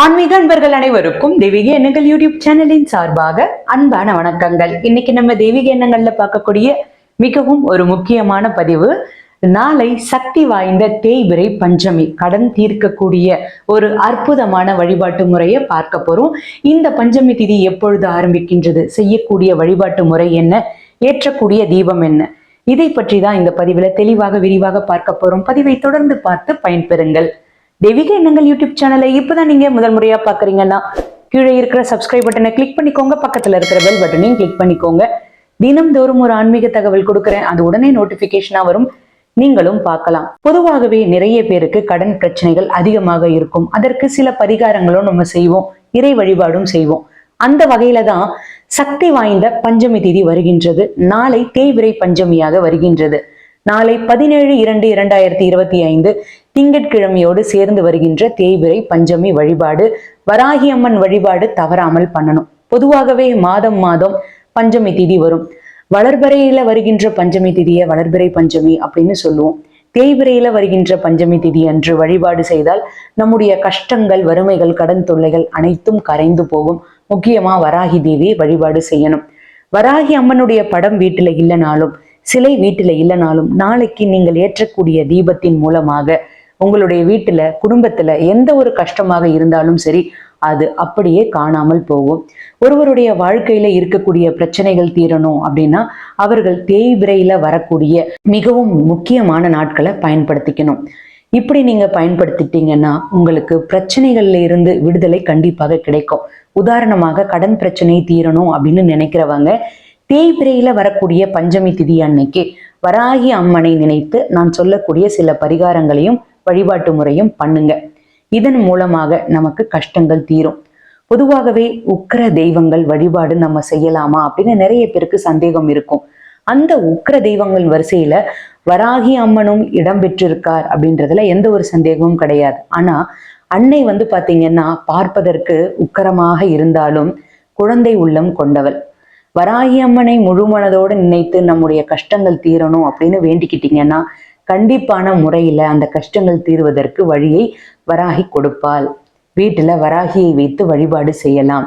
ஆன்மீக அன்பர்கள் அனைவருக்கும் தெய்வீக எண்ணங்கள் யூடியூப் சேனலின் சார்பாக அன்பான வணக்கங்கள். இன்னைக்கு நம்ம தெய்வீக எண்ணங்கள்ல பார்க்கக்கூடிய மிகவும் ஒரு முக்கியமான பதிவு நாளை சக்தி வாய்ந்த தேய்பிரை பஞ்சமி கடன் தீர்க்கக்கூடிய ஒரு அற்புதமான வழிபாட்டு முறையை பார்க்க போறோம். இந்த பஞ்சமி திதி எப்பொழுது ஆரம்பிக்கின்றது செய்யக்கூடிய வழிபாட்டு முறை என்ன ஏற்றக்கூடிய தீபம் என்ன இதை பற்றி தான் இந்த பதிவுல தெளிவாக விரிவாக பார்க்க போறோம். பதிவை தொடர்ந்து பார்த்து பயன்பெறுங்கள். தெய்வீக எண்ணங்கள் யூடியூப் சேனலை இப்போதான் நீங்க முதல் முறையா பாக்குறீங்கன்னா கீழே இருக்கிற சப்ஸ்கிரைப் பட்டனை கிளிக் பண்ணிக்கோங்க. பக்கத்துல இருக்கிற பெல் பட்டனையும் கிளிக் பண்ணிக்கோங்க. தினம்தோறும் ஒரு ஆன்மீக தகவல் கொடுக்குறேன். அது உடனே நோட்டிபிகேஷனா வரும். நீங்களும் பார்க்கலாம். பொதுவாகவே நிறைய பேருக்கு கடன் பிரச்சனைகள் அதிகமாக இருக்கும். அதற்கு சில பரிகாரங்களும் நம்ம செய்வோம். இறை வழிபாடும் செய்வோம். அந்த வகையில தான் சக்தி வாய்ந்த பஞ்சமி திதி வருகின்றது. நாளை தேய்விரை பஞ்சமியாக வருகின்றது. நாளை பதினேழு இரண்டு இரண்டாயிரத்தி இருபத்தி ஐந்து திங்கட்கிழமையோடு சேர்ந்து வருகின்ற தேய்பிரை பஞ்சமி வழிபாடு வராகி அம்மன் வழிபாடு தவறாமல் பண்ணணும். பொதுவாகவே மாதம் மாதம் பஞ்சமி திதி வரும். வளர்பறையில வருகின்ற பஞ்சமி திதியை வளர்பிறை பஞ்சமி அப்படின்னு சொல்லுவோம். தேய்பிரையில வருகின்ற பஞ்சமி திதி அன்று வழிபாடு செய்தால் நம்முடைய கஷ்டங்கள் வறுமைகள் கடன் தொல்லைகள் அனைத்தும் கரைந்து போகும். முக்கியமா வராகி தேவியை வழிபாடு செய்யணும். வராகி அம்மனுடைய படம் வீட்டுல இல்லைனாலும் சிலை வீட்டுல இல்லைனாலும் நாளைக்கு நீங்கள் ஏற்றக்கூடிய தீபத்தின் மூலமாக உங்களுடைய வீட்டுல குடும்பத்துல எந்த ஒரு கஷ்டமாக இருந்தாலும் சரி அது அப்படியே காணாமல் போகும். ஒருவருடைய வாழ்க்கையில இருக்கக்கூடிய பிரச்சனைகள் தீரணும் அப்படின்னா அவர்கள் தேய்பிரையில வரக்கூடிய மிகவும் முக்கியமான நாட்களை பயன்படுத்திக்கணும். இப்படி நீங்க பயன்படுத்திட்டீங்கன்னா உங்களுக்கு பிரச்சனைகள்ல இருந்து விடுதலை கண்டிப்பாக கிடைக்கும். உதாரணமாக கடன் பிரச்சனை தீரணும் அப்படின்னு நினைக்கிறவங்க தேய்பிரையில வரக்கூடிய பஞ்சமி திதி அன்னைக்கு வராகி அம்மனை நினைத்து நான் சொல்லக்கூடிய சில பரிகாரங்களையும் வழிபாட்டு முறையும் பண்ணுங்க. இதன் மூலமாக நமக்கு கஷ்டங்கள் தீரும். பொதுவாகவே உக்கிர தெய்வங்கள் வழிபாடு நம்ம செய்யலாமா அப்படின்னு நிறைய பேருக்கு சந்தேகம் இருக்கும். அந்த உக்கிர தெய்வங்கள் வரிசையில வராகி அம்மனும் இடம்பெற்றிருக்கார் அப்படின்றதுல எந்த ஒரு சந்தேகமும் கிடையாது. ஆனா அன்னை வந்து பாத்தீங்கன்னா பார்ப்பதற்கு உக்கரமாக இருந்தாலும் குழந்தை உள்ளம் கொண்டவள். வராகி அம்மனை முழு மனதோடு நினைத்து நம்முடைய கஷ்டங்கள் தீரணும் அப்படின்னு வேண்டிக்கிட்டீங்கன்னா கண்டிப்பான முறையில அந்த கஷ்டங்கள் தீர்வதற்கு வழியை வராகி கொடுப்பாள். வீட்டுல வராகியை வைத்து வழிபாடு செய்யலாம்.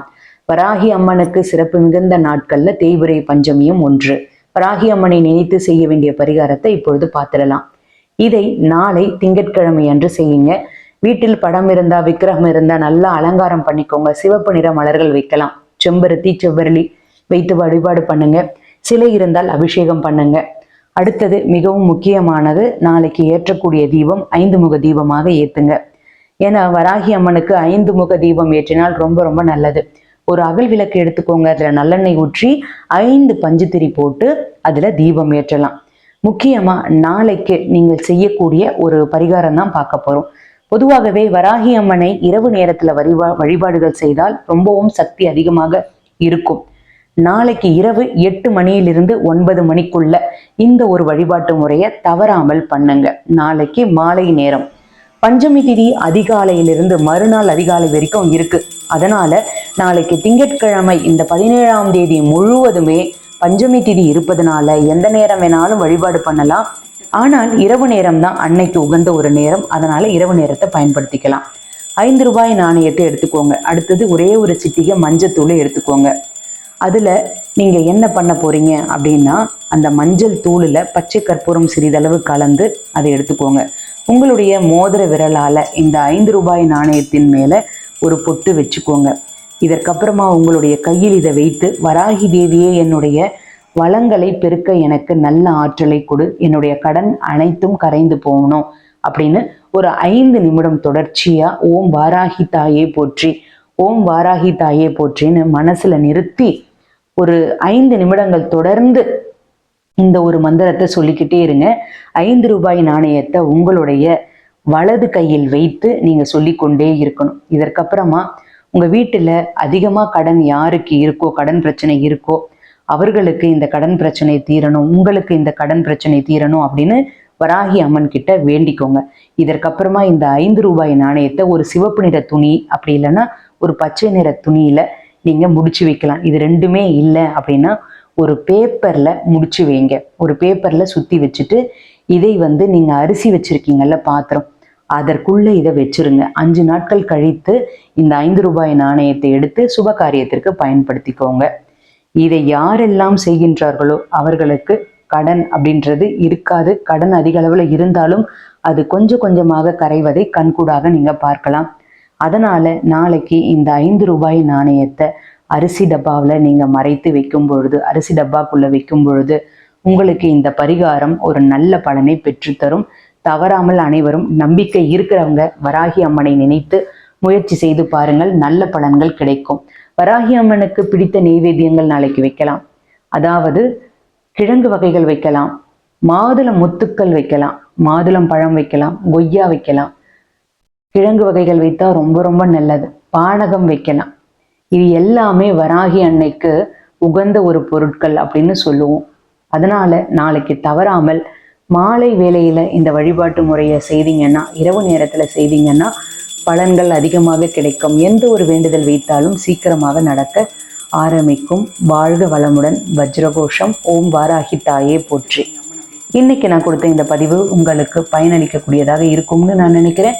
வராகி அம்மனுக்கு சிறப்பு மிகுந்த நாட்கள்ல தேய்பிரை பஞ்சமியும் ஒன்று. வராகி அம்மனை நினைத்து செய்ய வேண்டிய பரிகாரத்தை இப்பொழுது பார்த்துடலாம். இதை நாளை திங்கட்கிழமை அன்று செய்யுங்க. வீட்டில் படம் இருந்தா விக்கிரகம் இருந்தா நல்லா அலங்காரம் பண்ணிக்கோங்க. சிவப்பு நிற மலர்கள் வைக்கலாம். செம்பருத்தி செவ்வரளி வைத்து வழிபாடு பண்ணுங்க. சிலை இருந்தால் அபிஷேகம் பண்ணுங்க. அடுத்தது மிகவும் முக்கியமானது நாளைக்கு ஏற்றக்கூடிய தீபம் ஐந்து முக தீபமாக ஏத்துங்க. ஏன்னா வராகி அம்மனுக்கு ஐந்து முக தீபம் ஏற்றினால் ரொம்ப ரொம்ப நல்லது. ஒரு அகல் விளக்கு எடுத்துக்கோங்க அதுல நல்லெண்ணெய் ஊற்றி ஐந்து பஞ்சுத்திரி போட்டு அதுல தீபம் ஏற்றலாம். முக்கியமா நாளைக்கு நீங்கள் செய்யக்கூடிய ஒரு பரிகாரம் தான் பார்க்க போறோம். பொதுவாகவே வராகி அம்மனை இரவு நேரத்தில் வழிபா வழிபாடுகள் செய்தால் ரொம்பவும் சக்தி அதிகமாக இருக்கும். நாளைக்கு இரவு எட்டு மணியிலிருந்து ஒன்பது மணிக்குள்ள இந்த ஒரு வழிபாட்டு முறையை தவறாமல் பண்ணுங்க. நாளைக்கு மாலை நேரம். பஞ்சமி திதி அதிகாலையிலிருந்து மறுநாள் அதிகாலை வரைக்கும் இருக்கு. அதனால நாளைக்கு திங்கட்கிழமை இந்த பதினேழாம் தேதி முழுவதுமே பஞ்சமி திதி இருப்பதனால எந்த நேரம் வேணாலும் வழிபாடு பண்ணலாம். ஆனால் இரவு நேரம் தான் அன்னைக்கு உகந்த ஒரு நேரம். அதனால இரவு நேரத்தை பயன்படுத்திக்கலாம். ஐந்து ரூபாய் நாணயத்தை எடுத்துக்கோங்க. அடுத்தது ஒரே ஒரு சிட்டிகை மஞ்சத்தூளை எடுத்துக்கோங்க. அதுல நீங்க என்ன பண்ண போறீங்க அப்படின்னா அந்த மஞ்சள் தூளில் பச்சை கற்பூரம் சிறிதளவு கலந்து அதை எடுத்துக்கோங்க. உங்களுடைய மோதிர விரலால இந்த ஐந்து ரூபாய் நாணயத்தின் மேல ஒரு பொட்டு வச்சுக்கோங்க. இதற்கப்புறமா உங்களுடைய கையில் இதை வைத்து வராகி தேவியே என்னுடைய வளங்களை பெருக்க எனக்கு நல்ல ஆற்றலை கொடு. என்னுடைய கடன் அனைத்தும் கரைந்து போகணும். அப்படின்னு ஒரு ஐந்து நிமிடம் தொடர்ச்சியா ஓம் வாராகி தாயே போற்றி ஓம் வாராகி தாயே போற்றின்னு மனசுல நிறுத்தி ஒரு ஐந்து நிமிடங்கள் தொடர்ந்து இந்த ஒரு மந்திரத்தை சொல்லிக்கிட்டே இருங்க. ஐந்து ரூபாய் நாணயத்தை உங்களுடைய வலது கையில் வைத்து நீங்க சொல்லிக்கொண்டே இருக்கணும். இதற்கப்புறமா உங்க வீட்டுல அதிகமா கடன் யாருக்கு இருக்கோ கடன் பிரச்சனை இருக்கோ அவர்களுக்கு இந்த கடன் பிரச்சனை தீரணும் உங்களுக்கு இந்த கடன் பிரச்சனை தீரணும் அப்படின்னு வராகி அம்மன் கிட்ட வேண்டிக்கோங்க. இதற்கப்புறமா இந்த ஐந்து ரூபாய் நாணயத்தை ஒரு சிவப்பு நிற துணி அப்படி இல்லைன்னா ஒரு பச்சை நிற துணியில நீங்க முடிச்சு வைக்கலாம். இது ரெண்டுமே இல்லை அப்படின்னா ஒரு பேப்பர்ல முடிச்சு வைங்க. ஒரு பேப்பர்ல சுத்தி வச்சுட்டு இதை வந்து நீங்க அரிசி வச்சிருக்கீங்கல்ல பாத்திரம் அதற்குள்ள இதை வச்சிருங்க. அஞ்சு நாட்கள் கழித்து இந்த ஐந்து ரூபாய் நாணயத்தை எடுத்து சுப காரியத்திற்கு பயன்படுத்திக்கோங்க. இதை யாரெல்லாம் செய்கின்றார்களோ அவர்களுக்கு கடன் அப்படின்றது இருக்காது. கடன் அதிக அளவில் இருந்தாலும் அது கொஞ்சம் கொஞ்சமாக கரைவதை கண்கூடாக நீங்க பார்க்கலாம். அதனால நாளைக்கு இந்த ஐந்து ரூபாய் நாணயத்தை அரிசி டப்பாவில் நீங்க மறைத்து வைக்கும் பொழுது அரிசி டப்பாக்குள்ள வைக்கும் பொழுது உங்களுக்கு இந்த பரிகாரம் ஒரு நல்ல பலனை பெற்றுத்தரும். தவறாமல் அனைவரும் நம்பிக்கை இருக்கிறவங்க வராகி அம்மனை நினைத்து முயற்சி செய்து பாருங்கள் நல்ல பலன்கள் கிடைக்கும். வராகி அம்மனுக்கு பிடித்த நெய்வேத்தியங்கள் நாளைக்கு வைக்கலாம். அதாவது கிழங்கு வகைகள் வைக்கலாம் மாதுளம் முத்துக்கள் வைக்கலாம் மாதுளம் பழம் வைக்கலாம் கொய்யா வைக்கலாம் கிழங்கு வகைகள் வைத்தா ரொம்ப ரொம்ப நல்லது. பானகம் வைக்கலாம். இது எல்லாமே வராகி அன்னைக்கு உகந்த ஒரு பொருட்கள் அப்படின்னு சொல்லுவோம். அதனால நாளைக்கு தவறாமல் மாலை வேளையில இந்த வழிபாட்டு முறையை செய்தீங்கன்னா இரவு நேரத்துல செய்தீங்கன்னா பலன்கள் அதிகமாக கிடைக்கும். எந்த ஒரு வேண்டுதல் வைத்தாலும் சீக்கிரமாக நடக்க ஆரம்பிக்கும். வாழ்க வளமுடன். வஜ்ரகோஷம். ஓம் வாராகி தாயே போற்றி. இன்னைக்கு நான் கொடுத்த இந்த பதிவு உங்களுக்கு பயனளிக்கக்கூடியதாக இருக்கும்னு நான் நினைக்கிறேன்.